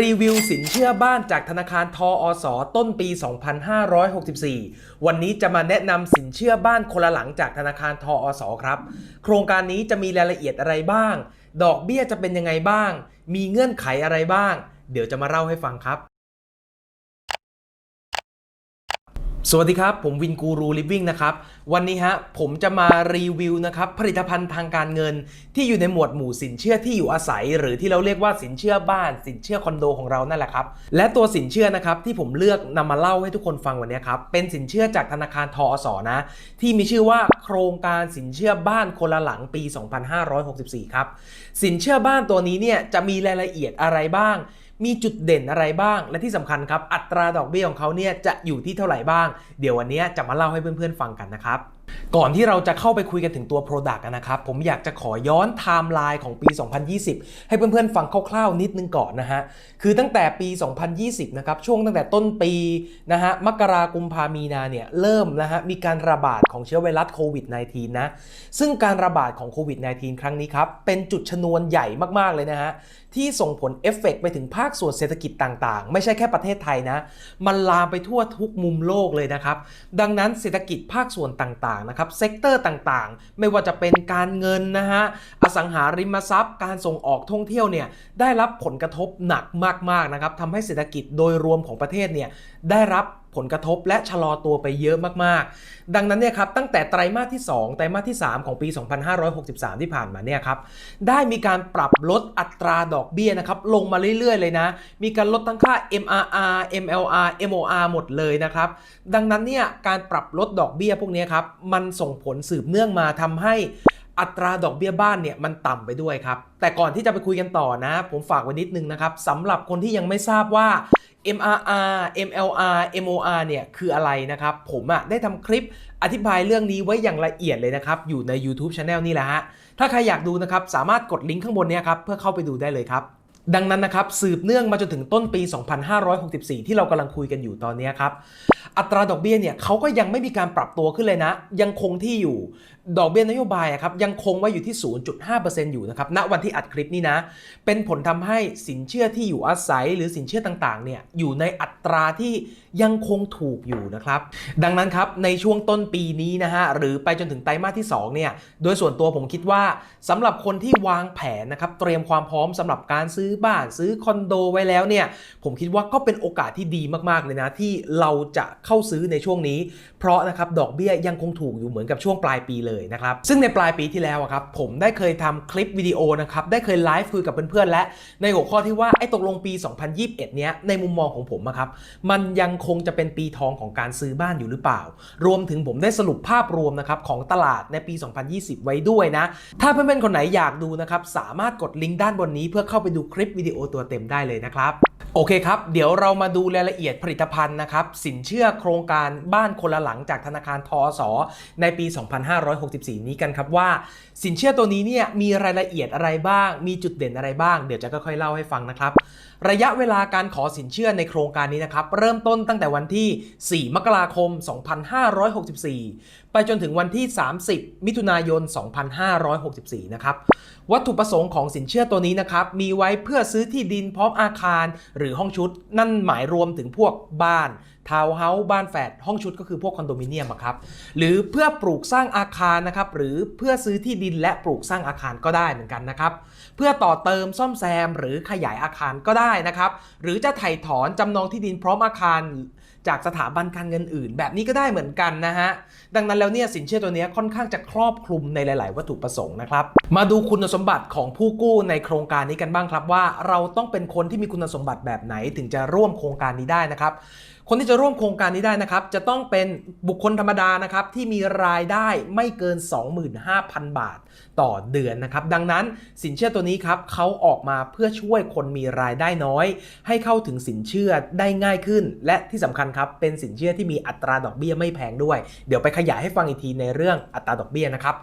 รีวิวสินเชื่อบ้านจากธนาคารทออสต้นปี 2564 วันนี้จะมาแนะนำสินเชื่อบ้านคนละหลังจากธนาคารทออสครับ โครงการนี้จะมีรายละเอียดอะไรบ้าง ดอกเบี้ยจะเป็นยังไงบ้าง มีเงื่อนไขอะไรบ้าง เดี๋ยวจะมาเล่าให้ฟังครับ สวัสดีครับ ผมวินกูรูลิฟวิ่งนะครับ วันนี้ฮะผมจะมารีวิวนะครับผลิตภัณฑ์ทางการเงิน ที่อยู่ในหมวดหมู่สินเชื่อที่อยู่อาศัย หรือที่เราเรียกว่าสินเชื่อบ้าน สินเชื่อคอนโดของเรานั่นแหละครับ และตัวสินเชื่อนะครับที่ผมเลือกนำมาเล่าให้ทุกคนฟังวันนี้ครับ เป็นสินเชื่อจากธนาคารทอสนะ ที่มีชื่อว่าโครงการสินเชื่อบ้านคนละหลังปี 2564 ครับสินเชื่อบ้านตัวนี้เนี่ยจะมีรายละเอียดอะไรบ้าง มีจุดเด่นอะไรบ้าง และที่สำคัญครับ อัตราดอกเบี้ยของเขาเนี่ยจะอยู่ที่เท่าไหร่บ้าง เดี๋ยววันนี้จะมาเล่าให้เพื่อนๆฟังกันนะครับก่อนที่เราจะเข้าไปคุยกันถึงตัว Product นะครับ ผมอยากจะขอย้อนไทม์ไลน์ของปี 2020 ให้เพื่อนๆ ฟังคร่าวๆ นิดนึงก่อนนะฮะ คือตั้งแต่ปี 2020 นะครับ ช่วงตั้งแต่ต้นปีนะฮะ มกรากุมภามีนาเนี่ย เริ่มนะฮะ มีการระบาดของเชื้อไวรัสโควิด -19 นะ ซึ่งการระบาดของโควิด -19 ครั้งนี้ครับ เป็นจุดชนวนใหญ่มากๆ เลยนะฮะ ที่ส่งผลเอฟเฟกต์ไปถึงภาคส่วนเศรษฐกิจต่างๆ ไม่ใช่แค่ประเทศไทยนะ มันลามไปทั่วทุกมุมโลกเลยนะครับ ดังนั้นเศรษฐกิจภาคส่วนต่างๆนะครับเซกเตอร์ต่างๆ ไม่ว่าจะเป็นการเงินนะฮะอสังหาริมทรัพย์ การส่งออกท่องเที่ยวเนี่ยได้รับผลกระทบหนักมากๆนะครับทำให้เศรษฐกิจโดยรวมของประเทศเนี่ยได้รับ ผลกระทบและชะลอตัวไปเยอะมากๆ ดังนั้นเนี่ยครับตั้งแต่ไตรมาสที่ 2 ไตรมาสที่ 3 ของปี 2563 ที่ผ่านมาเนี่ยครับได้มีการปรับลดอัตราดอกเบี้ยนะครับลงมาเรื่อยๆ เลยนะ มีการลดทั้งค่า MRR MLR MOR หมดเลยนะครับ ดังนั้นเนี่ยการปรับลดดอกเบี้ยพวกนี้ครับมันส่งผลสืบเนื่องมาทำให้ อัตราดอกเบี้ยบ้านเนี่ยมันต่ำไปด้วยครับ แต่ก่อนที่จะไปคุยกันต่อนะ ผมฝากไว้นิดนึงนะครับสำหรับคนที่ยังไม่ทราบว่า MRR MLR MOR เนี่ยคืออะไรนะครับ ผมอะได้ทำคลิปอธิบายเรื่องนี้ไว้อย่างละเอียดเลยนะครับ อยู่ใน YouTube Channel นี่แหละฮะ ถ้าใครอยากดูนะครับ สามารถกดลิงก์ข้างบนเนี้ครับ เพื่อเข้าไปดูได้เลยครับ ดังนั้นนะครับ สืบเนื่องมาจนถึงต้นปี 2564 ที่เรากำลังคุยกันอยู่ตอนนี้ครับ อัตราดอกเบี้ยเนี่ยเขาก็ยังไม่มีการปรับตัวขึ้นเลยนะ ยังคงที่อยู่ ดอกเบี้ยนโยบายอะครับยังคงไว้อยู่ที่ 0.5%อยู่นะครับ ณ วันที่อัดคลิปนี้นะ เป็นผลทำให้สินเชื่อที่อยู่อาศัยหรือสินเชื่อต่างๆ เนี่ยอยู่ในอัตราที่ยังคงถูกอยู่นะครับ ดังนั้นครับในช่วงต้นปีนี้นะฮะหรือไปจนถึงไตรมาสที่2เนี่ย โดยส่วนตัวผมคิดว่าสำหรับคนที่วางแผนนะครับเตรียมความพร้อมสำหรับการซื้อบ้านซื้อคอนโดไว้แล้วเนี่ย ผมคิดว่าก็เป็นโอกาสที่ดีมากๆเลยนะที่เราจะเข้าซื้อในช่วงนี้ เพราะนะครับดอกเบี้ยยังคงถูกอยู่เหมือนกับช่วงปลายปีเลยนะครับซึ่งในปลายปีที่แล้วครับผมได้เคยทำคลิปวิดีโอนะครับได้เคยไลฟ์คุยกับเพื่อนๆและ ในหัวข้อที่ว่าไอ้ตกลงปี 2021 เนี้ยในมุมมองของผมอะครับมันยังคงจะเป็นปีทองของการซื้อบ้านอยู่หรือเปล่า รวมถึงผมได้สรุปภาพรวมนะครับของตลาดในปี 2020 ไว้ด้วยนะ ถ้าเพื่อนๆคนไหนอยากดูนะครับสามารถกดลิงก์ด้านบนนี้เพื่อเข้าไปดูคลิปวิดีโอตัวเต็มได้เลยนะครับ โอเคครับ เดี๋ยวเรามาดูรายละเอียดผลิตภัณฑ์นะครับ สินเชื่อโครงการบ้านคนละหลังจากธนาคารทอสในปี 2564 นี้กันครับว่า สินเชื่อตัวนี้เนี่ยมีรายละเอียดอะไรบ้าง มีจุดเด่นอะไรบ้าง เดี๋ยวจะค่อยๆเล่าให้ฟังนะครับ ระยะเวลาการขอสินเชื่อในโครงการนี้นะครับ เริ่มต้นตั้งแต่วันที่ 4 มกราคม 2564 ไปจนถึงวันที่ 30 มิถุนายน 2564 นะครับ วัตถุประสงค์ของสินเชื่อตัวนี้นะครับมีไว้เพื่อซื้อที่ดินพร้อมอาคาร หรือห้องชุด นั่นหมายรวมถึงพวกบ้านทาวน์เฮาส์บ้านแฝดห้องชุดก็คือพวกคอนโดมิเนียมครับหรือเพื่อปลูกสร้างอาคารนะครับหรือเพื่อซื้อที่ดินและปลูกสร้างอาคารก็ได้เหมือนกันนะครับเพื่อต่อเติมซ่อมแซม หรือขยายอาคารก็ได้นะครับหรือจะไถ่ถอนจำนองที่ดินพร้อมอาคาร จากสถาบันการเงินอื่น แบบนี้ก็ได้เหมือนกันนะฮะ ดังนั้นแล้วเนี่ยสินเชื่อตัวนี้ค่อนข้างจะครอบคลุมในหลาย ๆ วัตถุประสงค์นะครับ มาดูคุณสมบัติของผู้กู้ในโครงการนี้กันบ้างครับว่า เราต้องเป็นคนที่มีคุณสมบัติแบบไหนถึงจะร่วมโครงการนี้ได้นะครับคนที่จะร่วมโครงการนี้ได้นะครับ จะต้องเป็นบุคคลธรรมดานะครับที่มีรายได้ไม่เกิน 25,000 บาทต่อเดือนนะครับ ดังนั้นสินเชื่อตัวนี้ครับเขาออกมาเพื่อช่วยคนมีรายได้น้อย ให้เข้าถึงสินเชื่อได้ง่ายขึ้น และที่สำคัญครับเป็นสินเชื่อที่มีอัตราดอกเบี้ยไม่แพงด้วย เดี๋ยวไปขยายให้ฟังอีกทีในเรื่องอัตราดอกเบี้ยนะครับ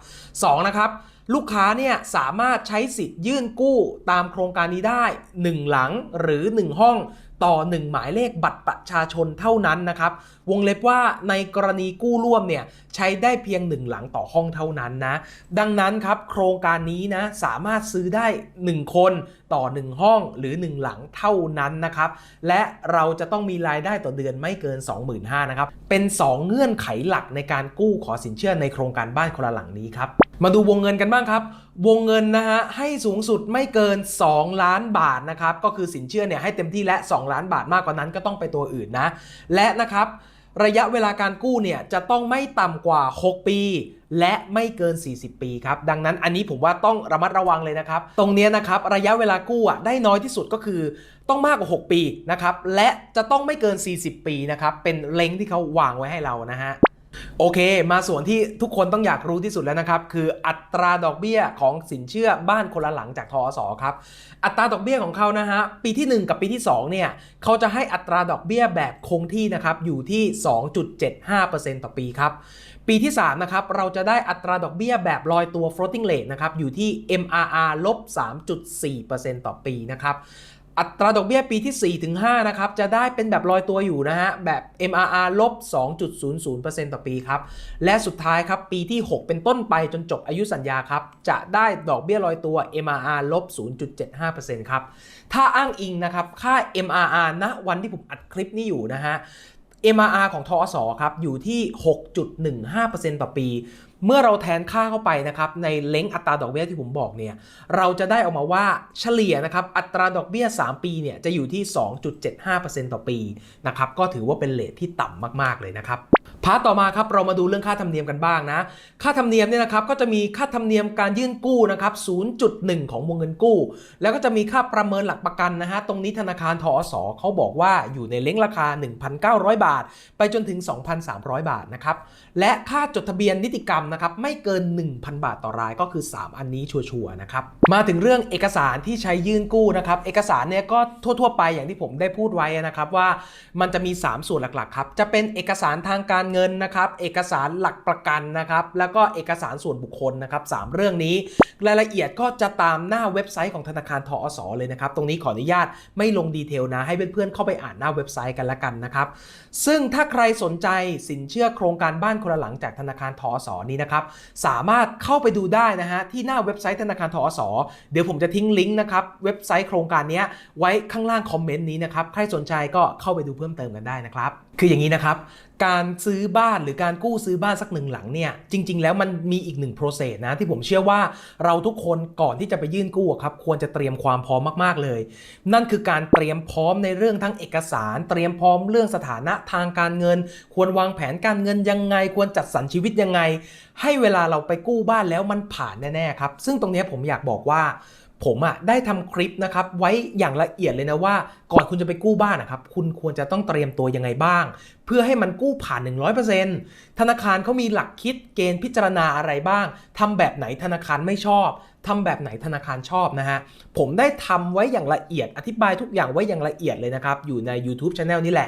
สองนะครับลูกค้าเนี่ยสามารถใช้สิทธิ์ยื่นกู้ตามโครงการนี้ได้ 1 หลังหรือ 1 ห้อง ต่อ 1 หมายเลขบัตรประชาชนเท่านั้นนะครับ วงเล็บว่าในกรณีกู้ร่วมเนี่ยใช้ได้เพียง 1 หลังต่อห้องเท่านั้นนะ ดังนั้นครับโครงการนี้นะสามารถซื้อได้ 1 คนต่อ 1 ห้องหรือ 1 หลังเท่านั้นนะครับ และเราจะต้องมีรายได้ต่อเดือนไม่เกิน 25,000นะครับ เป็น 2 เงื่อนไขหลักในการกู้ขอสินเชื่อในโครงการบ้านคนละหลังนี้ครับ มาดูวงเงินกันบ้างครับ วงเงินนะฮะให้สูงสุดไม่เกิน 2 ล้านบาทนะครับก็คือสินเชื่อเนี่ยให้เต็มที่และ 2 ล้านบาทมากกว่านั้นก็ต้องไปตัวอื่นนะ และนะครับระยะเวลาการกู้เนี่ยจะต้องไม่ต่ำกว่า 6 ปี และไม่เกิน 40 ปีครับ ดังนั้นอันนี้ผมว่าต้องระมัดระวังเลยนะครับ ตรงนี้นะครับระยะเวลากู้อะได้น้อยที่สุดก็คือ ต้องมากกว่า 6 ปีนะครับและจะต้องไม่เกิน 40 ปีนะครับเป็นเล้งที่เขาวางไว้ให้เรานะฮะ โอเค มาส่วนที่ทุกคนต้องอยากรู้ที่สุดแล้วนะครับ คืออัตราดอกเบี้ยของสินเชื่อบ้านคนละหลังจากทอสอครับ อัตราดอกเบี้ยของเขานะฮะ ปีที่ 1 กับปีที่ 2 เนี่ย เขาจะให้อัตราดอกเบี้ยแบบคงที่นะครับ อยู่ที่ 2.75%ต่อปีครับ ปีที่ 3 นะครับ เราจะได้อัตราดอกเบี้ยแบบลอยตัว floating rate นะครับ อยู่ที่ MRR ลบ 3.4%ต่อปีนะครับ อัตราดอกเบี้ยปีที่4ถึง5นะครับ จะได้เป็นแบบลอยตัวอยู่นะฮะ แบบ MRR ลบ 2.00%ต่อปีครับ และสุดท้ายครับ ปีที่ 6 เป็นต้นไปจนจบอายุสัญญาครับ จะได้ดอกเบี้ยลอยตัว MRR ลบ 0.75%ครับ ถ้าอ้างอิงนะครับ ค่า MRR ณวันที่ผมอัดคลิปนี้อยู่นะฮะ MRR ของทอสครับอยู่ที่ 6.15%ต่อปี เมื่อเราแทนค่าเข้าไปนะครับในเล้งอัตราดอกเบี้ยที่ผมบอกเนี่ยเราจะได้ออกมาว่าเฉลี่ยนะครับอัตราดอกเบี้ย 3 ปีเนี่ยจะอยู่ที่ 2.75%ต่อปีนะครับก็ถือว่าเป็นเลทที่ต่ำมากๆเลยนะครับ พาร์ทต่อมาครับเรามาดูเรื่องค่าธรรมเนียมกันบ้างนะ ค่าธรรมเนียมเนี่ยนะครับก็จะมีค่าธรรมเนียมการยื่นกู้นะครับ 0.1 ของวงเงินกู้ แล้วก็จะมีค่าประเมินหลักประกันนะฮะตรงนี้ธนาคารทอสเขาบอกว่าอยู่ในเล้งราคา 1,900 บาท ไปจนถึง 2,300 บาทนะครับและค่าจดทะเบียนนิติกรรมนะครับไม่เกิน 1,000 บาทต่อรายก็คือ 3 อันนี้ชัวร์ๆนะครับมาถึงเรื่องเอกสารที่ใช้ยื่นกู้นะครับเอกสารเนี่ยก็ทั่ว ๆ ไปอย่างที่ผมได้พูดไว้นะครับว่ามันจะมี 3 ส่วนหลักๆครับจะเป็นเอกสารทางการเงินนะครับ เอกสารหลักประกันนะครับ แล้วก็เอกสารส่วนบุคคลนะครับสามเรื่องนี้ รายละเอียดก็จะตามหน้าเว็บไซต์ของธนาคารทอสอเลยนะครับ ตรงนี้ขออนุญาตไม่ลงดีเทลนะ ให้เพื่อนๆเข้าไปอ่านหน้าเว็บไซต์กันละกันนะครับ ซึ่งถ้าใครสนใจสินเชื่อโครงการบ้านคนละหลังจากธนาคารทอสอนี้นะครับ สามารถเข้าไปดูได้นะฮะที่หน้าเว็บไซต์ธนาคารทอสอเดี๋ยวผมจะทิ้งลิงก์นะครับเว็บไซต์โครงการนี้ไว้ข้างล่างคอมเมนต์นี้นะครับ ใครสนใจก็เข้าไปดูเพิ่มเติมกันได้นะครับ คืออย่างนี้นะครับ การซื้อบ้านหรือการกู้ซื้อบ้านสักหนึ่งหลังเนี่ยจริง ๆ แล้วมันมีอีกหนึ่ง process นะที่ผมเชื่อว่าเราทุกคนก่อนที่จะไปยื่นกู้ครับควรจะเตรียมความพร้อมมากๆเลย นั่นคือการเตรียมพร้อมในเรื่องทั้งเอกสาร เตรียมพร้อมเรื่องสถานะทางการเงิน ควรวางแผนการเงินยังไง ควรจัดสรรชีวิตยังไง ให้เวลาเราไปกู้บ้านแล้วมันผ่านแน่ๆครับซึ่งตรงนี้ผมอยากบอกว่า ผมอะได้ทำคลิปนะครับไว้อย่างละเอียดเลยนะว่า ก่อนคุณจะไปกู้บ้านนะครับคุณควรจะต้องเตรียมตัวยังไงบ้าง เพื่อให้มันกู้ผ่าน 100%ธนาคารเขามีหลักคิดเกณฑ์พิจารณาอะไรบ้างทำแบบไหนธนาคารไม่ชอบ ทำแบบไหนธนาคารชอบนะฮะ ผมได้ทำไว้อย่างละเอียด อธิบายทุกอย่างไว้อย่างละเอียดเลยนะครับ อยู่ใน YouTube Channel นี่แหละ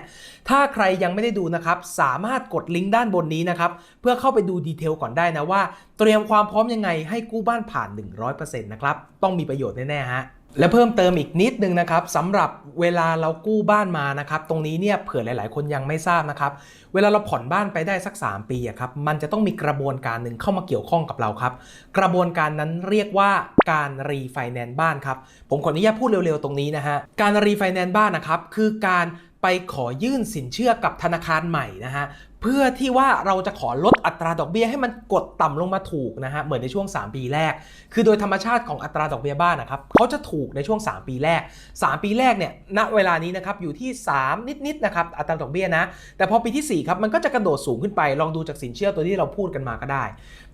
ถ้าใครยังไม่ได้ดูนะครับ สามารถกดลิงก์ด้านบนนี้นะครับ เพื่อเข้าไปดูดีเทลก่อนได้นะว่า เตรียมความพร้อมยังไงให้กู้บ้านผ่าน 100%นะครับ ต้องมีประโยชน์แน่ๆฮะ และเพิ่มเติมอีกนิดนึงนะครับสำหรับเวลาเรากู้บ้านมานะครับ ตรงนี้เนี่ยเผื่อหลาย ๆ คนยังไม่ทราบนะครับ เวลาเราผ่อนบ้านไปได้สัก 3 ปีอะครับมันจะต้องมีกระบวนการหนึ่งเข้ามาเกี่ยวข้องกับเราครับ กระบวนการนั้นเรียกว่าการรีไฟแนนซ์บ้านครับ ผมขออนุญาตพูดเร็ว ๆ ตรงนี้นะฮะการรีไฟแนนซ์บ้านนะครับคือการไปขอยื่นสินเชื่อกับธนาคารใหม่นะฮะ เพื่อที่ว่าเราจะขอลดอัตราดอกเบี้ยให้มันกดต่ำลงมาถูกนะฮะเหมือนในช่วง 3 ปีแรก คือโดยธรรมชาติของอัตราดอกเบี้ยบ้านนะครับเขาจะถูกในช่วง 3 ปีแรก 3 ปีแรกเนี่ยณเวลานี้นะครับอยู่ที่ 3 นิดๆนะครับอัตราดอกเบี้ยนะ แต่พอปีที่ 4 ครับ มันก็จะกระโดดสูงขึ้นไป ลองดูจากสินเชื่อตัวที่เราพูดกันมาก็ได้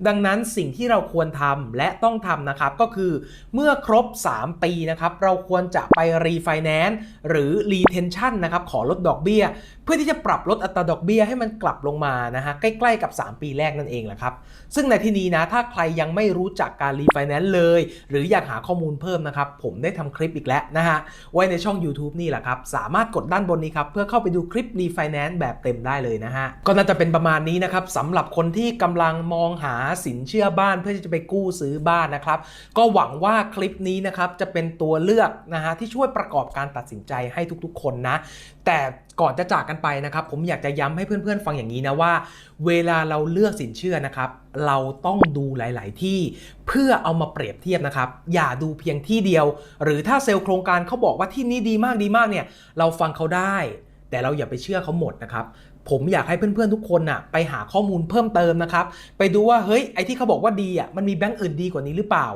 ดังนั้นสิ่งที่เราควรทำและต้องทำนะครับก็คือเมื่อครบ 3 ปีนะครับเราควรจะไปรีไฟแนนซ์หรือรีเทนชั่นนะครับขอลดดอกเบี้ย เพื่อที่จะปรับลดอัตราดอกเบี้ยให้มันกลับลงมานะฮะใกล้ๆกับ 3 ปีแรกนั่นเองแหละครับ ซึ่งในที่นี้นะถ้าใครยังไม่รู้จักการรีไฟแนนซ์เลย หรืออยากหาข้อมูลเพิ่มนะครับ ผมได้ทำคลิปอีกแล้วนะฮะไว้ในช่อง YouTube นี่แหละครับ สามารถกดด้านบนนี้ครับ เพื่อเข้าไปดูคลิปรีไฟแนนซ์แบบเต็มได้เลยนะฮะก็น่าจะเป็นประมาณนี้นะครับสำหรับคนที่กำลังมองหาสินเชื่อบ้านเพื่อที่จะไปกู้ซื้อบ้านนะครับก็หวังว่าคลิปนี้นะครับจะเป็นตัวเลือกนะฮะที่ช่วยประกอบการตัดสินใจให้ทุกๆ คนนะ แต่ก่อนจะจากกันไปนะครับ ผมอยากจะย้ำให้เพื่อนๆ ฟังอย่างนี้นะว่า เวลาเราเลือกสินเชื่อนะครับ เราต้องดูหลาย ๆ ที่เพื่อเอามาเปรียบเทียบนะครับ อย่าดูเพียงที่เดียว หรือถ้าเซลล์โครงการเขาบอกว่าที่นี้ดีมากดีมากเนี่ย เราฟังเขาได้ แต่เราอย่าไปเชื่อเขาหมดนะครับผมอยากให้เพื่อนๆทุกคนน่ะไปหาข้อมูลเพิ่มเติมนะครับ ไปดูว่าเฮ้ยไอที่เขาบอกว่าดีอะมันมีแบงก์อื่นดีกว่านี้หรือเปล่า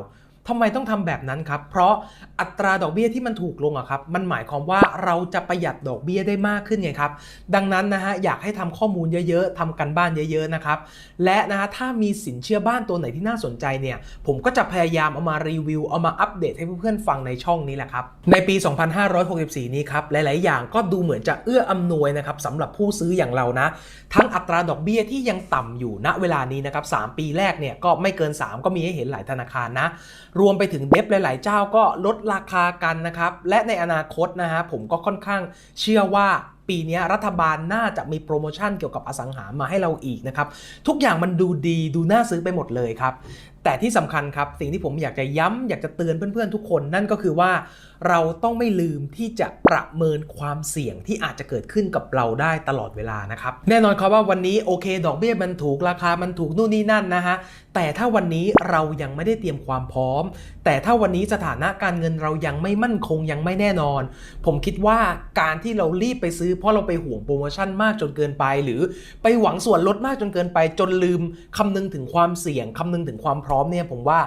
ทำไมต้องทำแบบนั้นครับ เพราะอัตราดอกเบี้ยที่มันถูกลงอะครับ มันหมายความว่าเราจะประหยัดดอกเบี้ยได้มากขึ้นไงครับ ดังนั้นนะฮะอยากให้ทำข้อมูลเยอะๆทำกันบ้านเยอะๆนะครับ และนะฮะถ้ามีสินเชื่อบ้านตัวไหนที่น่าสนใจเนี่ย ผมก็จะพยายามเอามารีวิว เอามาอัปเดตให้เพื่อนๆฟังในช่องนี้แหละครับ ในปี 2564 นี้ครับ หลายๆ อย่างก็ดูเหมือนจะเอื้ออำนวยนะครับสำหรับผู้ซื้ออย่างเรานะ ทั้งอัตราดอกเบี้ยที่ยังต่ำอยู่ณเวลานี้นะครับ3ปีแรกเนี่ยก็ไม่เกิน 3 ก็มีให้เห็นหลายธนาคารนะรวมไปถึงเดฟหลาย ๆ เจ้าก็ลดราคากันนะครับ และในอนาคตนะฮะผมก็ค่อนข้างเชื่อว่าปีนี้รัฐบาลน่าจะมีโปรโมชั่นเกี่ยวกับอสังหามาให้เราอีกนะครับ ทุกอย่างมันดูดีดูน่าซื้อไปหมดเลยครับ แต่ที่สำคัญครับสิ่งที่ผมอยากจะย้ำอยากจะเตือนเพื่อนๆทุกคน นั่นก็คือว่า เราต้องไม่ลืมที่จะประเมินความเสี่ยงที่อาจจะเกิดขึ้นกับเราได้ตลอดเวลานะครับแน่นอนครับว่าวันนี้โอเค ดอกเบี้ยมันถูกราคามันถูกนู่นนี่นั่นนะฮะแต่ถ้าวันนี้เรายังไม่ได้เตรียมความพร้อม แต่ถ้าวันนี้สถานะการเงินเรายังไม่มั่นคงยังไม่แน่นอน ผมคิดว่าการที่เรารีบไปซื้อเพราะเราไปห่วงโปรโมชั่นมากจนเกินไป หรือไปหวังส่วนลดมากจนเกินไป จนลืมคำนึงถึงความเสี่ยงคำนึงถึงความพร้อมเนี่ยผมว่า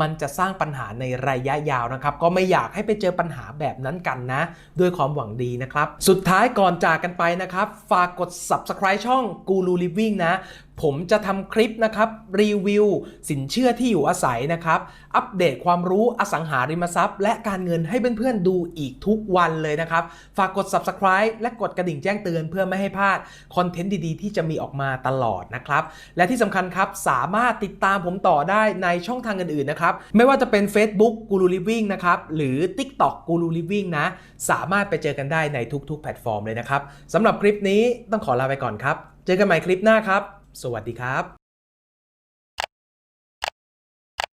มันจะสร้างปัญหาในระยะยาวนะครับ ก็ไม่อยากให้ไปเจอปัญหาแบบนั้นกันนะ ด้วยความหวังดีนะครับ สุดท้ายก่อนจากกันไปนะครับ ฝากกด subscribe ช่อง Guru Living นะ ผมจะทำคลิปนะครับรีวิว สินเชื่อที่อยู่อาศัยนะครับ อัปเดตความรู้อสังหาริมทรัพย์ และการเงินให้เพื่อนๆดูอีกทุกวันเลยนะครับ ฝากกด subscribe และกดกระดิ่งแจ้งเตือนเพื่อไม่ให้พลาดคอนเทนต์ดีๆ ที่จะมีออกมาตลอดนะครับ และที่สำคัญครับสามารถติดตามผมต่อได้ในช่องทางอื่นๆนะครับ ไม่ว่าจะเป็น Facebook Guru Living นะครับหรือ TikTok Guru Living นะ สามารถไปเจอกันได้ในทุกๆ แพลตฟอร์มเลยนะครับสำหรับคลิปนี้ต้องขอลาไปก่อนครับ เจอกันใหม่คลิปหน้าครับ สวัสดีครับ